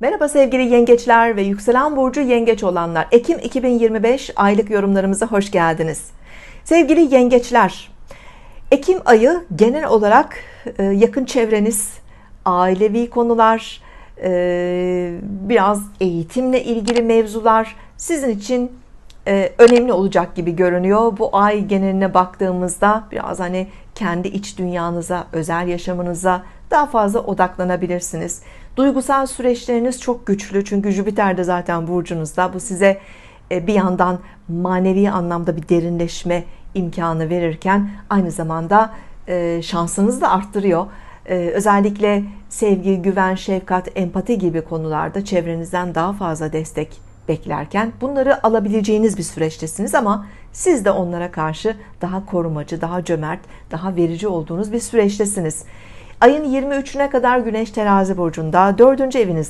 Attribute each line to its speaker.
Speaker 1: Merhaba sevgili yengeçler ve yükselen burcu yengeç olanlar. Ekim 2025 aylık yorumlarımıza hoş geldiniz. Sevgili yengeçler, Ekim ayı genel olarak e, yakın çevreniz, ailevi konular, e, biraz eğitimle ilgili mevzular sizin için e, önemli olacak gibi görünüyor. Bu ay geneline baktığımızda biraz hani kendi iç dünyanıza, özel yaşamınıza daha fazla odaklanabilirsiniz. Duygusal süreçleriniz çok güçlü çünkü Jüpiter de zaten burcunuzda. Bu size e, bir yandan manevi anlamda bir derinleşme imkanı verirken aynı zamanda e, şansınızı da arttırıyor. E, özellikle sevgi, güven, şefkat, empati gibi konularda çevrenizden daha fazla destek beklerken bunları alabileceğiniz bir süreçtesiniz ama siz de onlara karşı daha korumacı, daha cömert, daha verici olduğunuz bir süreçtesiniz. Ayın 23'üne kadar Güneş Terazi burcunda 4. evinizde